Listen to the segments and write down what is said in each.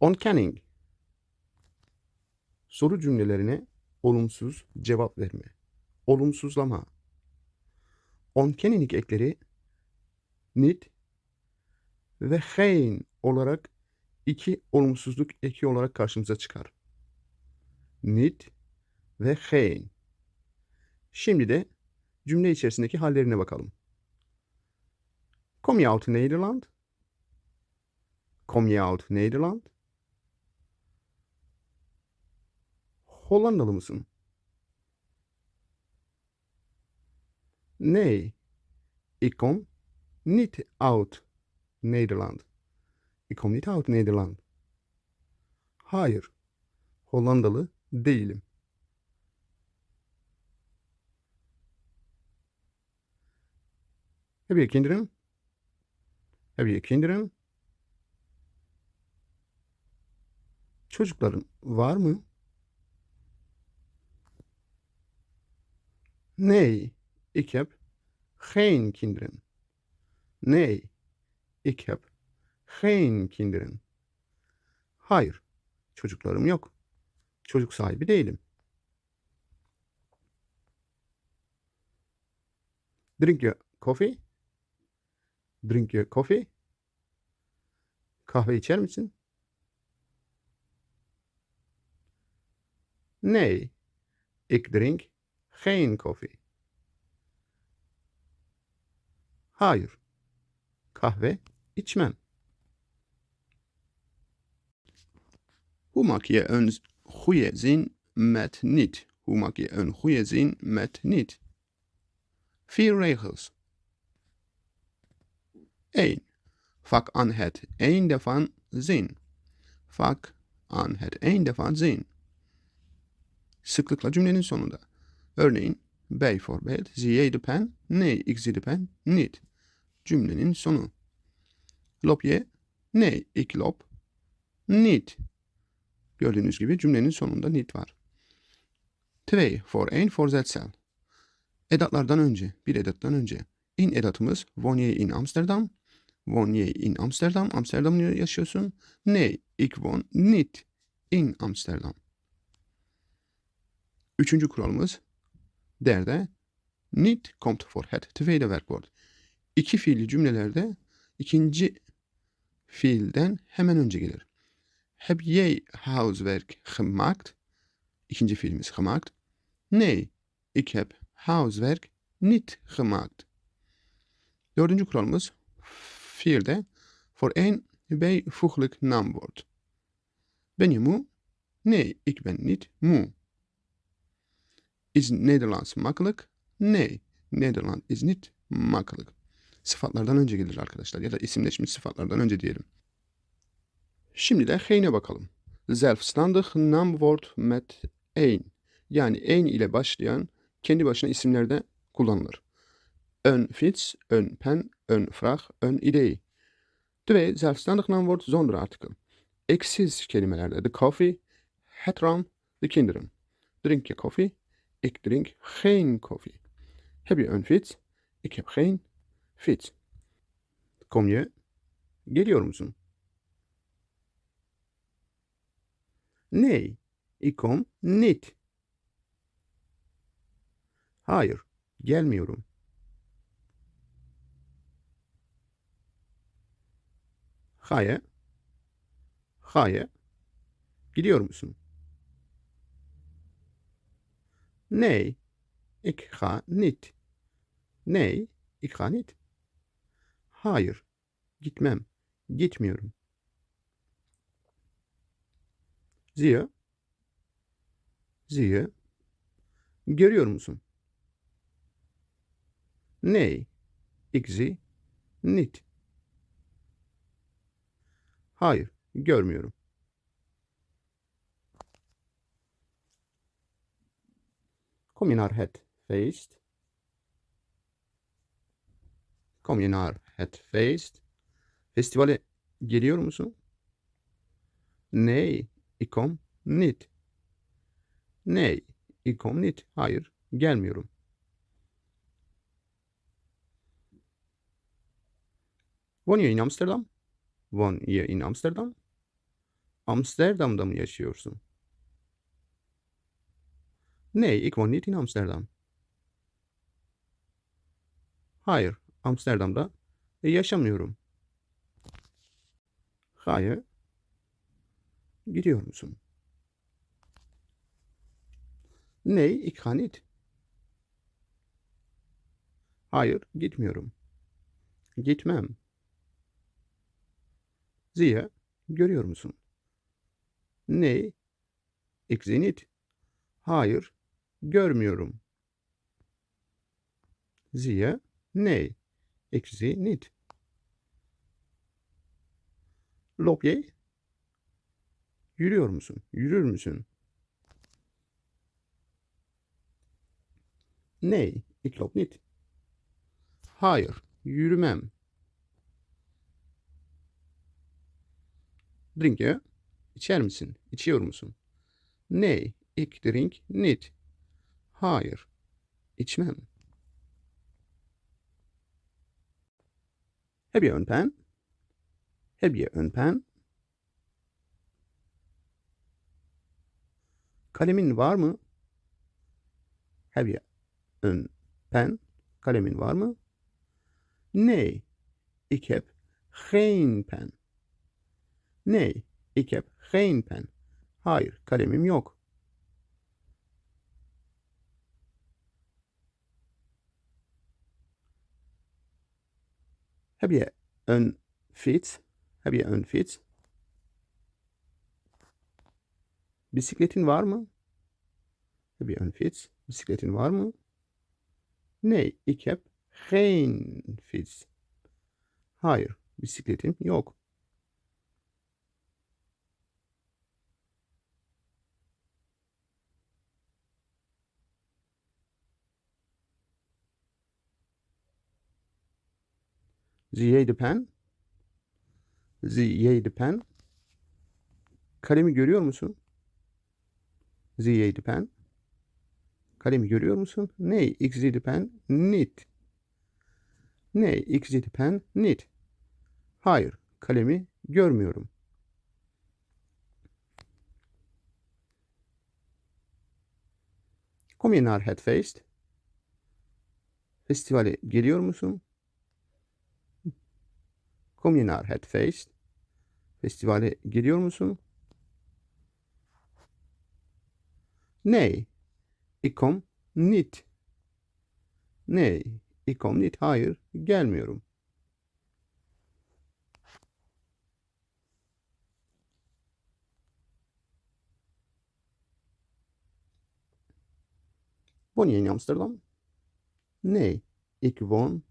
Ontkenning. Soru cümlelerine olumsuz cevap verme. Olumsuzlama. Ontkenning ekleri nit ve hein olarak iki olumsuzluk eki olarak karşımıza çıkar. Nit ve hein. Şimdi de cümle içerisindeki hallerine bakalım. Kom je uit Nederland? Kom je uit Nederland? Hollandalı mısın? Nee, ik kom niet uit Nederland. Ik kom niet uit Nederland. Hayır, Hollandalı değilim. Heb je kinderen? Heb je kinderen? Çocukların var mı? Nee, ik heb geen kinderen. Nee, ik heb geen kinderen. Hayır, çocuklarım yok. Çocuk sahibi değilim. Drink je koffie? Drink je koffie? Kahve içer misin? Nee, ik drink geen koffie. Hayır, kahve içmem. Hoe maak je een goede zin met niet? Hoe maak je een goede zin met niet? Vier regels. 1. Vak aan het einde van zin. Vak aan het einde van zin. Sıklıkla cümlenin sonunda. Örneğin, bijvoorbeeld, zie jij de pen? Nee, ik zie de pen niet. Cümlenin sonu. Loop je? Nee, ik loop niet. Gördüğünüz gibi cümlenin sonunda niet var. 2. Voor een voorzetsel. Edatlardan önce, bir edattan önce. In edatımız woon in Amsterdam? Woon in Amsterdam? Amsterdam'da yaşıyorsun? Nee, ik woon niet in Amsterdam. Üçüncü kuralımız derde niet komt voor het tweede werkwoord. İki fiilli cümlelerde ikinci fiilden hemen önce gelir. Heb jij huiswerk gemaakt? İkinci fiilimiz gemaakt. Nee, ik heb huiswerk niet gemaakt. Dördüncü kuralımız fiilde voor een bijvoeglijk naamwoord. Ben je moe? Nee, ik ben niet moe. Is Nederlands makkelijk? Nee, Nederland is niet makkelijk. Sıfatlardan önce gelir arkadaşlar ya da isimleşmiş sıfatlardan önce diyelim. Şimdi de heyne bakalım. Zelfstandig naamwoord met een. Yani een ile başlayan kendi başına isimlerde kullanılır. Een fiets, een pen, een vraag, een idee. Twee, zelfstandig naamwoord zonder artikel. Eksiz kelimelerde de koffie, het raam, de kinderen. Drink je koffie? Ik drink geen koffie. Heb je een fiets? Ik heb geen fiets. Kom je? Geliyor musun? Nee, ik kom niet. Hayır, gelmiyorum. Ga je? Gidiyor musun? Nee, ik ga niet. Nee, ik ga niet. Hayır, gitmem. Gitmiyorum. Zie je? Görüyor musun? Nee, ik zie niet. Hayır, görmüyorum. Kom je naar het feest? Kom je naar het feest? Festivale geliyor musun? Nee, ik kom niet. Nee, ik. Hayır, gelmiyorum. Woon in Amsterdam? Woon in Amsterdam? Amsterdam'da mı yaşıyorsun? Nee, ik woon niet in Amsterdam. Hayır, Amsterdam'da yaşamıyorum. Hayır. Gidiyor musun? Nee, ik ga niet. Hayır, gitmiyorum. Gitmem. Zie, görüyor musun? Nee, ik zie niet. Hayır, görmüyorum. İk zie niet. Loop jij? Yürüyor musun? Yürür müsün? Nee, ik loop niet. Hayır, yürümem. Drink je? İçer misin? İçiyor musun? Nee, ik drink niet. Hayır, içmem. Heb je een pen? Heb je een pen? Kalemin var mı? Heb je een pen? Kalemin var mı? Nee, ik heb geen pen. Nee, ik heb geen pen. Hayır, kalemim yok. Heb je een fiets? Heb je een fiets? Bisikletin var mı? Heb je een fiets? Bisikletin var mı? Nee, ik heb geen fiets. Hayır, bisikletim yok. De pen? De pen? Kalemi görüyor musun? De pen? Kalemi görüyor musun? Zie de pen ik zie de pen niet. Hayır, kalemi görmüyorum. Kom je naar het feest? Festivale geliyor musun? Het feest? Festivale geliyor musun? Nee, ik kom niet. Nee, ik kom niet. Hayır, gelmiyorum. Woon je in Amsterdam? Nee, ik woon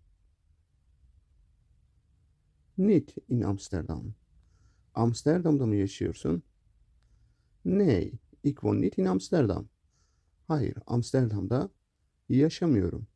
niet in Amsterdam. Amsterdam'da mı yaşıyorsun? Nee, ik woon niet in Amsterdam. Hayır, Amsterdam'da yaşamıyorum.